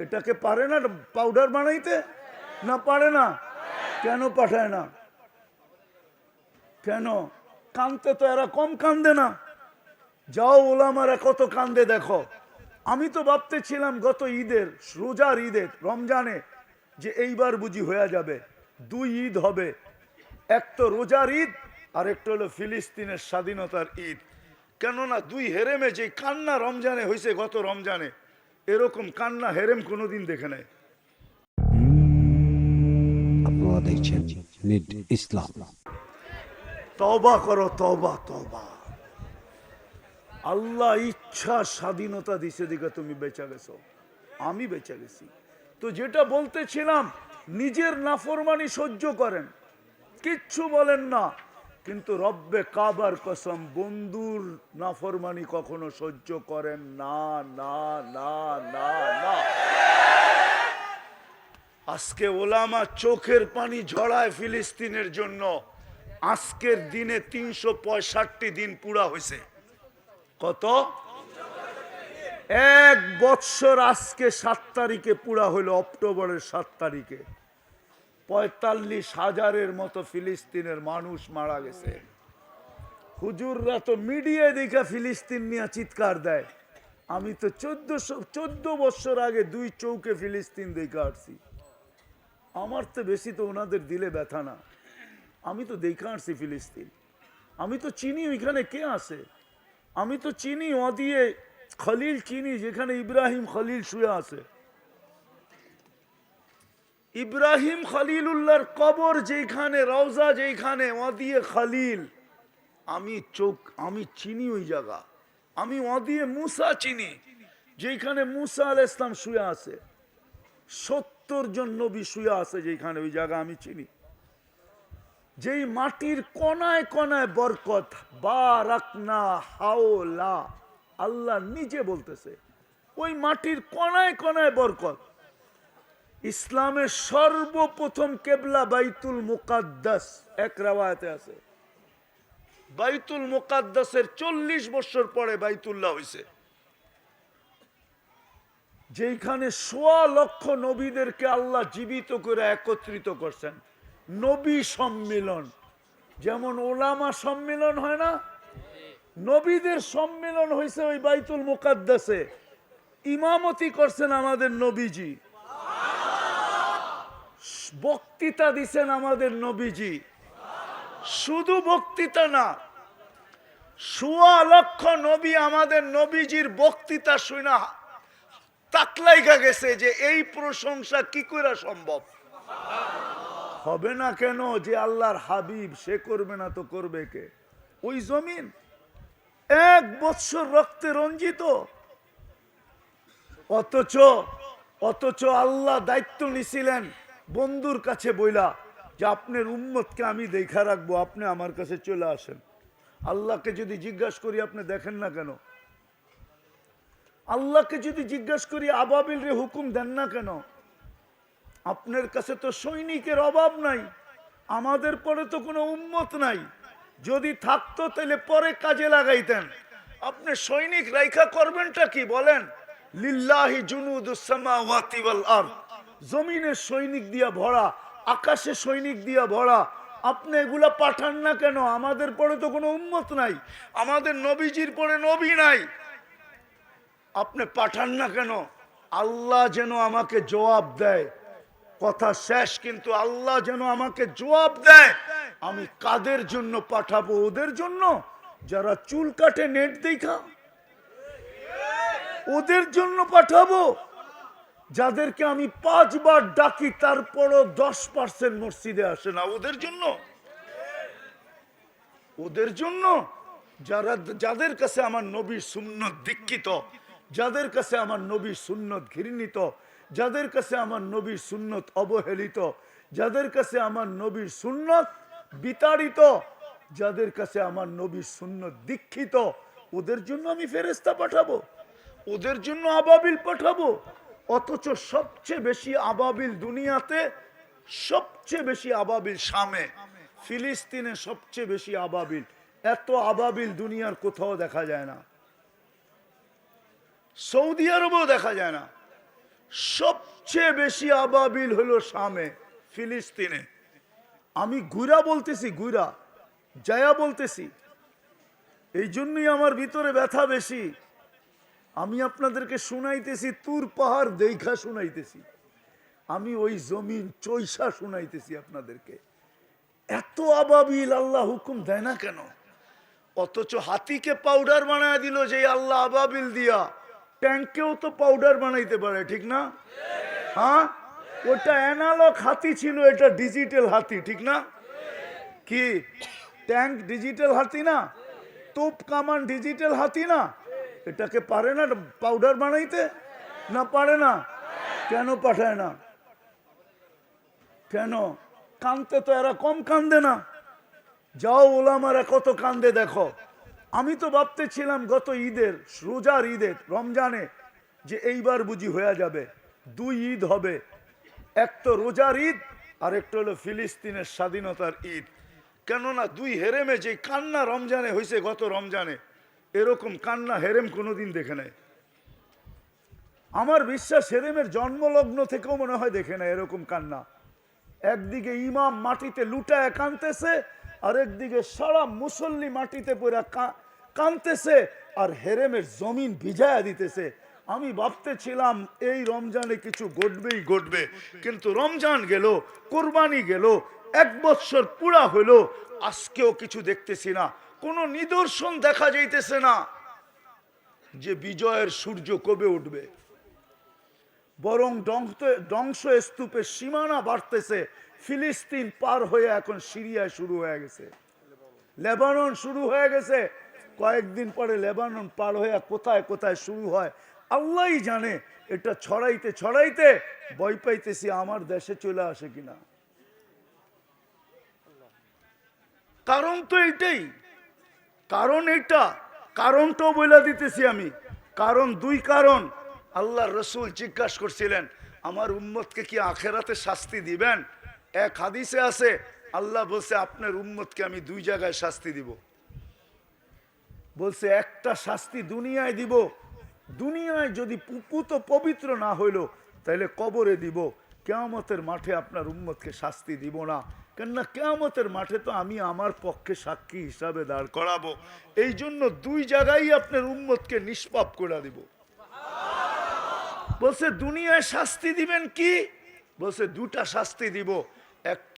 এটাকে পারে না পাউডার বানাইতে? না পারে না? কেন পাঠায় না? কেন? কানতে তো এরা কম কান্দে না। যাও ওলামারা কত কান্দে দেখো। আমি তো ভাবতেছিলাম গত ঈদের, রোজার ঈদের, রমজানে যে এইবার বুঝি হয়ে যাবে। দুই ঈদ হবে। এক তো রোজার ঈদ আর একটা হলো ফিলিস্তিনের স্বাধীনতার ঈদ। কেননা দুই হেরেমে যে কান্না রমজানে হয়েছে গত রমজানে এরকম কান্না হেরেম কোনোদিন দেখে নেয় আপনারা দেখছেন নিড ইসলাম। তবা করো তবা তবা আল্লাহ ইচ্ছা স্বাধীনতা দিছে দিকে তুমি বেঁচে গেছো। আমি বেঁচে গেছি। তো যেটা বলতেছিলাম নিজের নাফরমানি সহ্য করেন। কিচ্ছু বলেন না। কিন্তু রব্বে কাবার কসম, বন্ধুর নাফরমানি কখনো সহ্য করেন না না না না না। আজকে ওলামা চোখের পানি ঝড়ায় ফিলিস্তিনের জন্য। আজকের দিনে তিনশো পঁয়ষট্টি দিন পুরা হয়েছে। কত? এক বৎসর আজকে সাত তারিখে পুরা হলো অক্টোবরের সাত তারিখে। পঁয়তাল্লিশ হাজারের মতো ফিলিস্তিনের মানুষ মারা গেছে। হুজুররা তো মিডিয়ায় দেখে ফিলিস্তিন নিয়ে চিৎকার দেয়। আমি তো চোদ্দশো, চোদ্দ বছর আগে দুই চৌকে ফিলিস্তিন দেখে আসছি। আমার তো বেশি তো ওনাদের দিলে ব্যথা না। আমি তো দেখে আসছি ফিলিস্তিন। আমি তো চিনি ওইখানে কে আছে। আমি তো চিনি ও দিয়ে খলিল চিনি, যেখানে ইব্রাহিম খলিল শুয়ে আছে। ইব্রাহিম খলিলুল্লাহর কবর যেখানে রওজা যেখানে ও দিয়ে খলিল। আমি চোখ, আমি চিনি ওই জায়গা। আমি ও দিয়ে মুসা চিনি যেখানে মুসা আল ইসলাম শুয়ে আছে। সত্তর জন নবী শুয়ে আছে যেখানে ওই জায়গা আমি চিনি। যেই মাটির কনায় কনায় বরকত বা বারাকনা হাওলা, আল্লাহ নিজে বলতেছে, ওই মাটির কনায় কনায় বরকত। ইসলামের সর্বপ্রথম কেবলা বাইতুল মুকাদ্দাস, এক রাওয়ায়াতে আছে। বাইতুল মুকাদ্দাসের চল্লিশ বছর পরে বাইতুল্লাহ হয়েছে যেখানে সোয়া লক্ষ নবীদেরকে আল্লাহ জীবিত করে একত্রিত করছেন। নবী সম্মিলন। যেমন ওলামা সম্মিলন হয় না? নবীদের সম্মিলন হয়েছে ওই বাইতুল মুকাদ্দাসে। ইমামতি করছেন আমাদের নবীজি। বক্তৃতা দিছেন আমাদের নবীজি। শুধু বক্তৃতা না সোয়া লক্ষ নবী আমাদের নবীজির বক্তৃতা শুনা তাকলাইগা গেছে যে এই প্রশংসা কি করে সম্ভব? হবে না কেন যে আল্লাহর হাবিব, সে করবে না তো করবে কে? ওই জমিন এক বৎসর রক্তে রঞ্জিত। অথচ অথচ আল্লাহ দায়িত্ব নিছিলেন বন্ধুর কাছে বইলা যে আপনার উম্মতকে আমি দেখা রাখব, আপনি আমার কাছে চলে আসেন। আল্লাহকে যদি জিজ্ঞাসা করি, আপনি দেখেন না কেন? আল্লাহকে যদি জিজ্ঞাসা করি আবাবিল রে হুকুম দেন না কেন? আপনার কাছে তো সৈনিকের অভাব নাই, আমাদের পরে তো কোনো উম্মত নাই। যদি থাকতো, তাহলে পরে কাজে লাগাইতেন। আপনি সৈনিক রাইখা করবেনটা কি বলেন? লিল্লাহি জুনুদুসামাওয়াতি ওয়াল জমিনের সৈনিক দিয়া ভরা, আকাশে সৈনিক দিয়া ভরা, আপনি এগুলা পাঠান না কেন? আমাদের পরে তো কোনো উন্মত নাই। আমাদের নবীজির পরে নবী নাই। আপনি পাঠান না কেন? আল্লাহ যেন আমাকে জবাব দেয়। কথা শেষ, কিন্তু আল্লাহ যেন আমাকে জবাব দেয়। আমি কাদের জন্য পাঠাবো? ওদের জন্য? যারা চুল কাটে নেট দেখা। ওদের জন্য পাঠাবো? যাদেরকে আমি পাঁচবার ডাকি, তারপরও দশ পার্সেন্ট মসজিদে আসে না। ওদের জন্য? ওদের জন্য? যারা, যাদের কাছে আমার নবীর সুন্নত দীক্ষিত, যাদের কাছে আমার নবীর সুন্নত ঘৃণিত, যাদের কাছে আমার নবীর সুন্নত অবহেলিত, যাদের কাছে আমার নবীর সুন্নত বিতাড়িত, যাদের কাছে আমার নবীর সুন্নত দীক্ষিত, ওদের জন্য আমি ফেরেস্তা পাঠাবো। ওদের জন্য আবাবিল পাঠাবো। অথচ সবচেয়ে বেশি আবাবিল দুনিয়াতে, সবচেয়ে বেশি আবাবিল সামে ফিলিস্তিনে সবচেয়ে বেশি আবাবিল। এত আবাবিল দুনিয়ার কোথাও দেখা যায় না। সৌদি আরবেও দেখা যায় না। সবচেয়ে বেশি আবাবিল হলো সামে ফিলিস্তিনে। আমি গুইরা বলতেছি, গুইরা জায়া বলতেছি। এই জন্যই আমার ভিতরে ব্যথা বেশি। আমি আপনাদেরকে শুনাইতেছি, তুর পাহাড় দেখা শুনাইতেছি। আমি ওই জমিন চৈসা শুনাইতেছি আপনাদেরকে। এত আবাবিল আল্লাহ হুকুম দেয় না কেন? অথচ হাতিকে পাউডার বানায় দিল যে আল্লাহ আবাবিল দিয়া। ট্যাঙ্কেও তো পাউডার বানাইতে পারে, ঠিক না? হ্যাঁ? ওটা অ্যানালগ হাতি ছিল, এটা ডিজিটাল হাতি, ঠিক না? কি? ট্যাঙ্ক ডিজিটাল হাতি না? তোপ কামান ডিজিটাল হাতি না? এটাকে পারে না পাউডার বানাইতে? না পারে না? কেন পাঠায় না? কেন? কানতে তো এরা কম কান্দে না। যাও ওলামারা কত কান্দে দেখো। আমি তো ভাবতেছিলাম গত ঈদের, রোজার ঈদের রমজানে যে এইবার বুঝি হয়ে যাবে। দুই ঈদ হবে। এক তো রোজার ঈদ আর একটা হলো ফিলিস্তিনের স্বাধীনতার ঈদ। কেননা দুই হেরেমে যে কান্না রমজানে হয়েছে গত রমজানে এরকম কান্না হেরেম কোনোদিন দেখে নেয় আমার বিশ্বাস হেরেমের জন্মলগ্ন থেকেও মনে হয় দেখে না এরকম কান্না। একদিকে ইমাম মাটিতে লুটায় কানতেছে আর একদিকে সারা মুসল্লি মাটিতে পড়ে কানতেছে আর হেরেমের জমিন ভিজায়া দিতেছে। আমি ভাবতেছিলাম এই রমজানে কিছু ঘটবেই ঘটবে, কিন্তু রমজান গেল, কোরবানি গেল, এক বৎসর পুরা হলো, আজকেও কিছু দেখতেছি না। কোনো নিদর্শন দেখা যাইতেছে না যে বিজয়ের সূর্য কবে উঠবে। বরং ধ্বংস স্তূপের সীমানা বাড়তেছে। ফিলিস্তিন পার হয়ে এখন সিরিয়ায় শুরু হয়ে গেছে। লেবানন শুরু হয়ে গেছে। কয়েকদিন পরে লেবানন পার হয়ে কোথায় কোথায় শুরু হয়, আল্লাহই জানে। এটা ছড়াইতে ছড়াইতে ভয় পাইতেছি আমার দেশে চলে আসে কিনা। কারণ তো এইটাই। কারণ এইটা, কারণটাও বলে দিতেছি আমি। কারণ দুই কারণ। আল্লাহ রসুল জিজ্ঞাসা করছিলেন, আমার উম্মতকে কি আখেরাতে শাস্তি দিবেন? এক হাদিসে আছে, আল্লাহ বলছে, আপনার উম্মতকে আমি দুই জায়গায় শাস্তি দিব। বলছে, একটা শাস্তি দুনিয়ায় দিব। দুনিয়ায় যদি পুপুত পবিত্র না হইল তাহলে কবরে দিব। কেয়ামতের মাঠে আপনার উম্মতকে শাস্তি দিব না। কেননা কেয়ামতের মাঠে তো আমি আমার পক্ষে সাক্ষী হিসাবে দাঁড় করাবো। এই জন্য দুই জায়গায় আপনার উম্মতকে নিষ্পাপ করে দিব। বলছে দুনিয়ায় শাস্তি দিবেন কি? বলছে দুটা শাস্তি দিব। এক